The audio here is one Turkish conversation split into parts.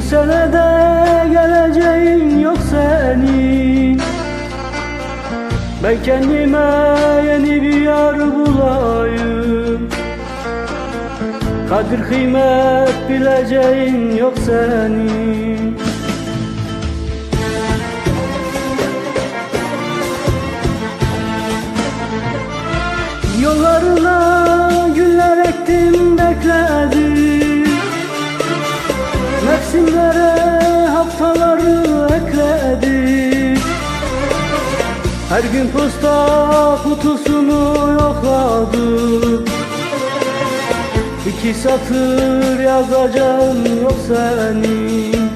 Bu senede geleceğin yok senin. Ben kendime yeni bir yar bulayım. Kadir kıymet bileceğin yok senin. Yollarına güller ektim bekledim Mevsimlere haftaları ekledim Her gün posta kutusunu yokladım İki satır yazacağım yok senin.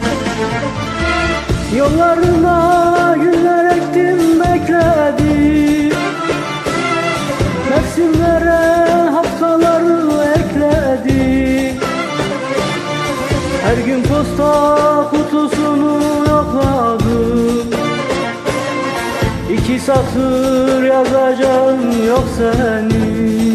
Yollarına güller ektim bekledim Mevsimlere Her gün posta kutusunu yokladım. İki satır yazacağım yok senin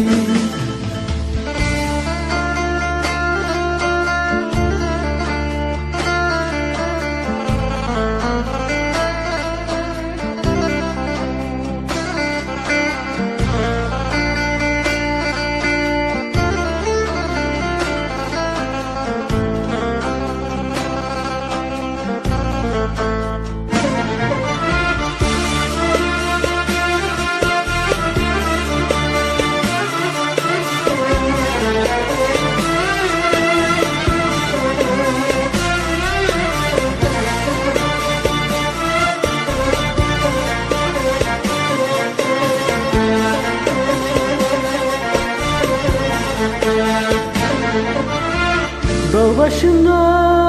başında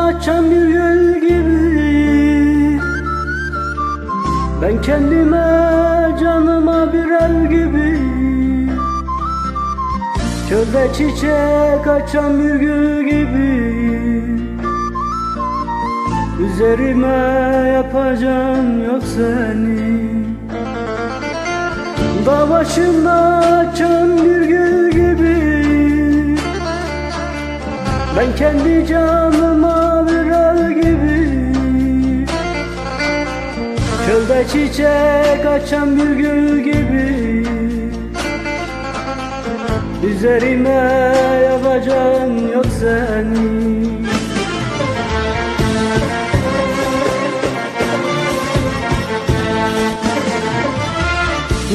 açan bir gül gibi. Ben kendime canıma bir el gibi. Çölde çiçek açan bir gül gibi. Üzerime yapacağım yok seni. Dağ başında açan bir gül gibi ben kendi canıma bir el gibi Çölde çiçek açan bir gül gibi Üzerime yapacağım yok seni.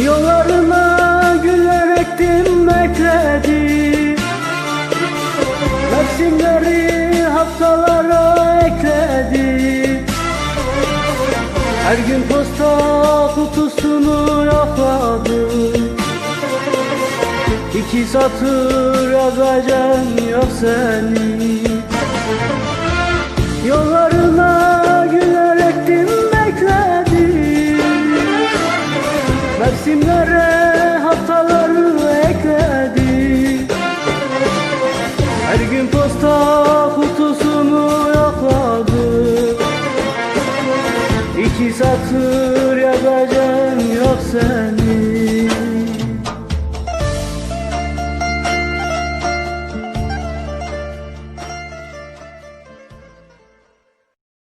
Yollarına haftalara ekledi Her gün posta kutusunu rakladı İki satır yazacağım yok seni. Yollarına güler ettim bekledim. Mevsimlere haftaları ekledi Her gün posta